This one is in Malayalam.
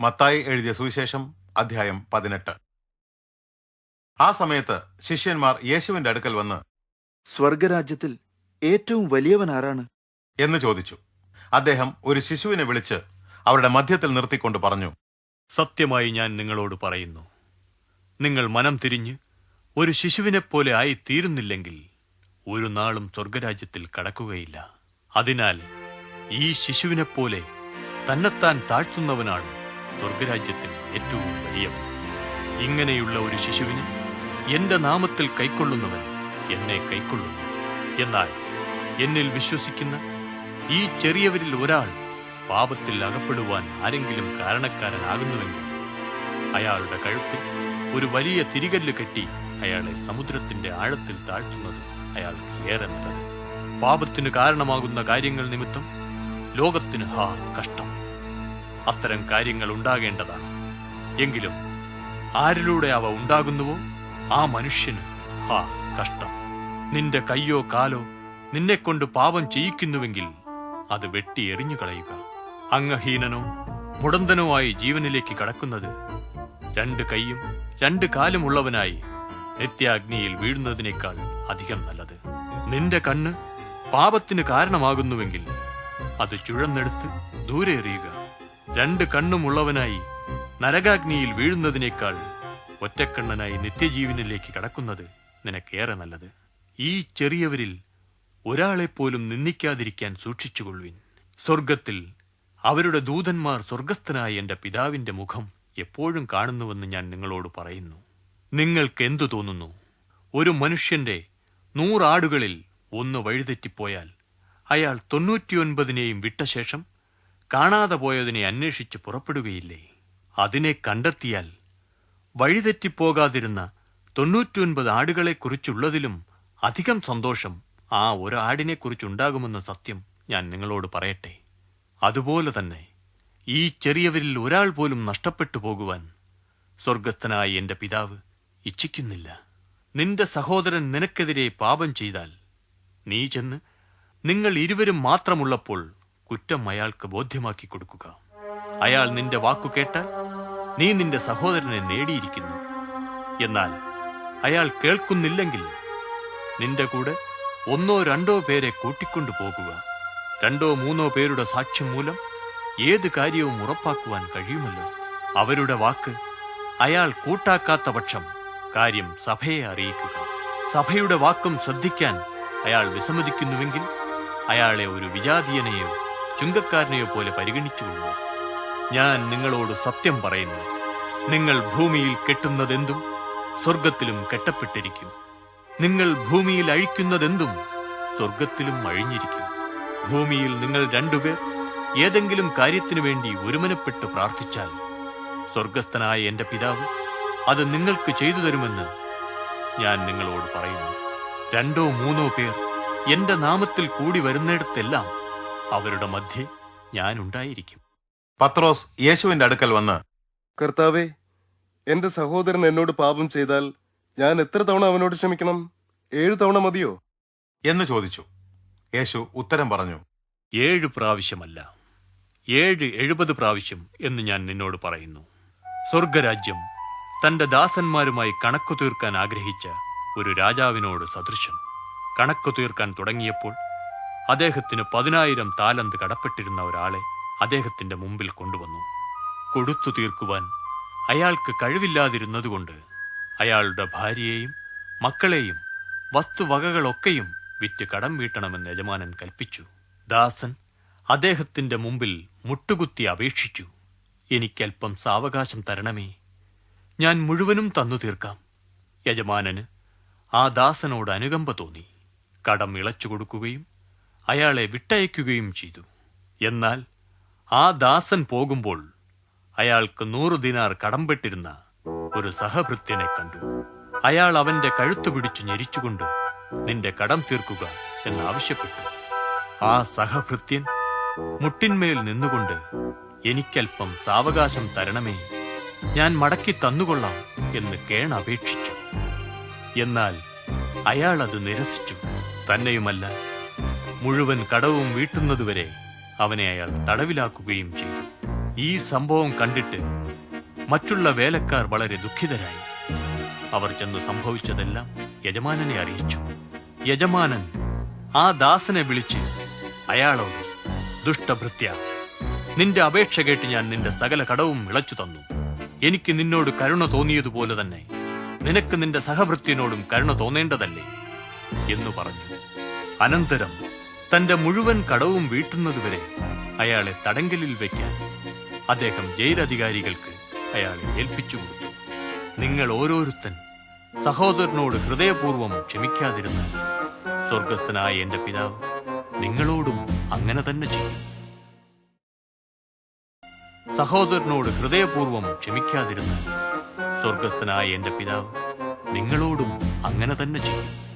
മത്തായി എഴുതിയ സുവിശേഷം അധ്യായം പതിനെട്ട്. ആ സമയത്ത് ശിഷ്യന്മാർ യേശുവിന്റെ അടുക്കൽ വന്ന് സ്വർഗരാജ്യത്തിൽ ഏറ്റവും വലിയവൻ ആരാണ് എന്ന് ചോദിച്ചു. അദ്ദേഹം ഒരു ശിശുവിനെ വിളിച്ച് അവരുടെ മധ്യത്തിൽ നിർത്തിക്കൊണ്ട് പറഞ്ഞു സത്യമായി ഞാൻ നിങ്ങളോട് പറയുന്നു നിങ്ങൾ മനം തിരിഞ്ഞ് ഒരു ശിശുവിനെപ്പോലെ ആയി തീരുന്നില്ലെങ്കിൽ ഒരു നാളും സ്വർഗരാജ്യത്തിൽ കടക്കുകയില്ല. അതിനാൽ ഈ ശിശുവിനെപ്പോലെ തന്നെത്താൻ താഴ്ത്തുന്നവനാണ് സ്വർഗരാജ്യത്തിൽ ഏറ്റവും വലിയവൻ. ഇങ്ങനെയുള്ള ഒരു ശിശുവിനെ എന്റെ നാമത്തിൽ കൈക്കൊള്ളുന്നവൻ എന്നെ കൈക്കൊള്ളുന്നു. എന്നാൽ എന്നിൽ വിശ്വസിക്കുന്ന ഈ ചെറിയവരിൽ ഒരാൾ പാപത്തിൽ അകപ്പെടുവാൻ ആരെങ്കിലും കാരണക്കാരനാകുന്നുവെങ്കിൽ അയാളുടെ കഴുത്തിൽ ഒരു വലിയ തിരികല്ല് കെട്ടി അയാളെ സമുദ്രത്തിന്റെ ആഴത്തിൽ താഴ്ത്തുന്നത് അയാൾക്ക് ഏറെ നല്ലത്. പാപത്തിന് കാരണമാകുന്ന കാര്യങ്ങൾ നിമിത്തം ലോകത്തിന് ഹാ കഷ്ടം. അത്തരം കാര്യങ്ങൾ ഉണ്ടാകേണ്ടതാണ്. എങ്കിലും ആരിലൂടെ അവ ഉണ്ടാകുന്നുവോ? ആ മനുഷ്യന് ഹാ കഷ്ടം. നിന്റെ കയ്യോ കാലോ നിന്നെക്കൊണ്ട് പാപം ചെയ്യിക്കുന്നുവെങ്കിൽ അത് വെട്ടി എറിഞ്ഞു കളയുക. അംഗഹീനനോ മുടന്തനോ ആയി ജീവനിലേക്ക് കടക്കുന്നത് രണ്ട് കൈയും രണ്ട് കാലും ഉള്ളവനായി നിത്യാഗ്നിയിൽ വീഴുന്നതിനേക്കാൾ അധികം നല്ലത്. നിന്റെ കണ്ണ് പാപത്തിന് കാരണമാകുന്നുവെങ്കിൽ അത് ചുഴന്നെടുത്ത് ദൂരെ എറിയുക. രണ്ട് കണ്ണുമുള്ളവനായി നരകാഗ്നിയിൽ വീഴുന്നതിനേക്കാൾ ഒറ്റക്കണ്ണനായി നിത്യജീവനിലേക്ക് കടക്കുന്നത് നിനക്കേറെ നല്ലത്. ഈ ചെറിയവരിൽ ഒരാളെപ്പോലും നിന്ദിക്കാതിരിക്കാൻ സൂക്ഷിച്ചുകൊള്ളുവിൻ. സ്വർഗത്തിൽ അവരുടെ ദൂതന്മാർ സ്വർഗസ്ഥനായ എന്റെ പിതാവിന്റെ മുഖം എപ്പോഴും കാണുന്നുവെന്ന് ഞാൻ നിങ്ങളോട് പറയുന്നു. നിങ്ങൾക്ക് എന്തു തോന്നുന്നു? ഒരു മനുഷ്യന്റെ നൂറാടുകളിൽ ഒന്ന് വഴിതെറ്റിപ്പോയാൽ അയാൾ തൊണ്ണൂറ്റിയൊൻപതിനെയും വിട്ട ശേഷം കാണാതെ പോയതിനെ അന്വേഷിച്ച് പുറപ്പെടുകയില്ലേ? അതിനെ കണ്ടെത്തിയാൽ വഴിതെറ്റിപ്പോകാതിരുന്ന തൊണ്ണൂറ്റിയൊൻപത് ആടുകളെക്കുറിച്ചുള്ളതിലും അധികം സന്തോഷം ആ ഒരു ആടിനെക്കുറിച്ചുണ്ടാകുമെന്ന സത്യം ഞാൻ നിങ്ങളോട് പറയട്ടെ. അതുപോലെ തന്നെ ഈ ചെറിയവരിൽ ഒരാൾ പോലും നഷ്ടപ്പെട്ടു പോകുവാൻ സ്വർഗസ്ഥനായ എന്റെ പിതാവ് ഇച്ഛിക്കുന്നില്ല. നിന്റെ സഹോദരൻ നിനക്കെതിരെ പാപം ചെയ്താൽ നീ ചെന്ന് നിങ്ങൾ ഇരുവരും മാത്രമുള്ളപ്പോൾ കുറ്റം അയാൾക്ക് ബോധ്യമാക്കി കൊടുക്കുക. അയാൾ നിന്റെ വാക്കു കേട്ടാൽ നീ നിന്റെ സഹോദരനെ നേടിയിരിക്കുന്നു. എന്നാൽ അയാൾ കേൾക്കുന്നില്ലെങ്കിൽ നിന്റെ കൂടെ ഒന്നോ രണ്ടോ പേരെ കൂട്ടിക്കൊണ്ടു പോകുക. രണ്ടോ മൂന്നോ പേരുടെ സാക്ഷ്യം മൂലം ഏത് കാര്യവും ഉറപ്പാക്കുവാൻ കഴിയുമല്ലോ. അവരുടെ വാക്ക് അയാൾ കൂട്ടാക്കാത്ത പക്ഷം കാര്യം സഭയെ അറിയിക്കുക. സഭയുടെ വാക്കും ശ്രദ്ധിക്കാൻ അയാൾ വിസമ്മതിക്കുന്നുവെങ്കിൽ അയാളെ ഒരു വിജാതീയനെയോ ചുങ്കക്കാരനെയോ പോലെ പരിഗണിച്ചുകൊള്ളുക ഞാൻ നിങ്ങളോട് സത്യം പറയുന്നു നിങ്ങൾ ഭൂമിയിൽ കെട്ടുന്നതെന്തും സ്വർഗത്തിലും കെട്ടപ്പെട്ടിരിക്കും. നിങ്ങൾ ഭൂമിയിൽ അഴിക്കുന്നതെന്തും സ്വർഗത്തിലും അഴിഞ്ഞിരിക്കും. ഭൂമിയിൽ നിങ്ങൾ രണ്ടുപേർ ഏതെങ്കിലും കാര്യത്തിനു വേണ്ടി ഒരുമനപ്പെട്ട് പ്രാർത്ഥിച്ചാൽ സ്വർഗസ്ഥനായ എന്റെ പിതാവ് അത് നിങ്ങൾക്ക് ചെയ്തു തരുമെന്ന് ഞാൻ നിങ്ങളോട് പറയുന്നു. രണ്ടോ മൂന്നോ പേർ എന്റെ നാമത്തിൽ കൂടി വരുന്നിടത്തെല്ലാം അവരുടെ മധ്യേ ഞാനുണ്ടായിരിക്കും. പത്രോസ് യേശുവിന്റെ അടുക്കൽ വന്ന് കർത്താവെ എന്റെ സഹോദരൻ എന്നോട് പാപം ചെയ്താൽ ഞാൻ എത്ര തവണ അവനോട് ക്ഷമിക്കണം? ഏഴ് തവണ മതിയോ? എന്ന് ചോദിച്ചു. യേശു ഉത്തരം പറഞ്ഞു ഏഴ് പ്രാവശ്യമല്ല ഏഴ് എഴുപത് പ്രാവശ്യം എന്ന് ഞാൻ നിന്നോട് പറയുന്നു. സ്വർഗരാജ്യം തന്റെ ദാസന്മാരുമായി കണക്കു തീർക്കാൻ ആഗ്രഹിച്ച ഒരു രാജാവിനോട് സദൃശം കണക്കു തീർക്കാൻ തുടങ്ങിയപ്പോൾ അദ്ദേഹത്തിന് പതിനായിരം താലന്ത് കടപ്പെട്ടിരുന്ന ഒരാളെ അദ്ദേഹത്തിന്റെ മുമ്പിൽ കൊണ്ടുവന്നു. കൊടുത്തു തീർക്കുവാൻ അയാൾക്ക് കഴിവില്ലാതിരുന്നതുകൊണ്ട് അയാളുടെ ഭാര്യയെയും മക്കളെയും വസ്തുവകകളൊക്കെയും വിറ്റ് കടം വീട്ടണമെന്ന് യജമാനൻ കൽപ്പിച്ചു. ദാസൻ അദ്ദേഹത്തിന്റെ മുമ്പിൽ മുട്ടുകുത്തി അപേക്ഷിച്ചു. എനിക്കൽപ്പം സാവകാശം തരണമേ. ഞാൻ മുഴുവനും തന്നു തീർക്കാം. യജമാനന് ആ ദാസനോട് അനുകമ്പ തോന്നി. കടം ഇളച്ചു കൊടുക്കുകയും അയാളെ വിട്ടയക്കുകയും ചെയ്തു. എന്നാൽ ആ ദാസൻ പോകുമ്പോൾ അയാൾക്ക് നൂറു ദിനാർ കടംപെട്ടിരുന്ന ഒരു സഹഭൃത്യനെ കണ്ടു. അയാൾ അവന്റെ കഴുത്തു പിടിച്ചു ഞെരിച്ചുകൊണ്ട് നിന്റെ കടം തീർക്കുക എന്ന് ആവശ്യപ്പെട്ടു. ആ സഹഭൃത്യൻ മുട്ടിന്മേൽ നിന്നുകൊണ്ട് എനിക്കൽപ്പം സാവകാശം തരണമേ ഞാൻ മടക്കി തന്നുകൊള്ളാം എന്ന് കേണപേക്ഷിച്ചു എന്നാൽ അയാൾ അത് നിരസിച്ചു. തന്നെയുമല്ല മുഴുവൻ കടവും വീട്ടുന്നതുവരെ അവനെ അയാൾ തടവിലാക്കുകയും ചെയ്തു. ഈ സംഭവം കണ്ടിട്ട് മറ്റുള്ള വേലക്കാർ വളരെ ദുഃഖിതരായി. അവർ ചെന്ന് സംഭവിച്ചതെല്ലാം യജമാനനെ അറിയിച്ചു. യജമാനൻ ആ ദാസനെ വിളിച്ച് അയാളോട് ദുഷ്ടഭൃത്യ നിന്റെ അപേക്ഷ കേട്ട് ഞാൻ നിന്റെ സകല കടവും ഇളച്ചു തന്നു. എനിക്ക് നിന്നോട് കരുണ തോന്നിയതുപോലെ തന്നെ നിനക്ക് നിന്റെ സഹഭൃത്യനോടും കരുണ തോന്നേണ്ടതല്ലേ? എന്നു പറഞ്ഞു. അനന്തരം തന്റെ മുഴുവൻ കടവും വീട്ടുന്നതുവരെ അയാളെ തടങ്കലിൽ വയ്ക്കാൻ അദ്ദേഹം ജയിലധികാരികൾക്ക് അയാളെ ഏൽപ്പിച്ചു നിങ്ങൾ ഓരോരുത്തൻ സഹോദരനോട് ഹൃദയപൂർവം ക്ഷമിക്കാതിരുന്നാൽ സ്വർഗസ്ഥനായ എന്റെ പിതാവ് നിങ്ങളോടും അങ്ങനെ തന്നെ ചെയ്യും. സഹോദരനോട് ഹൃദയപൂർവം ക്ഷമിക്കാതിരുന്നാൽ സ്വർഗസ്ഥനായ എന്റെ പിതാവ് നിങ്ങളോടും അങ്ങനെ തന്നെ ചെയ്യും.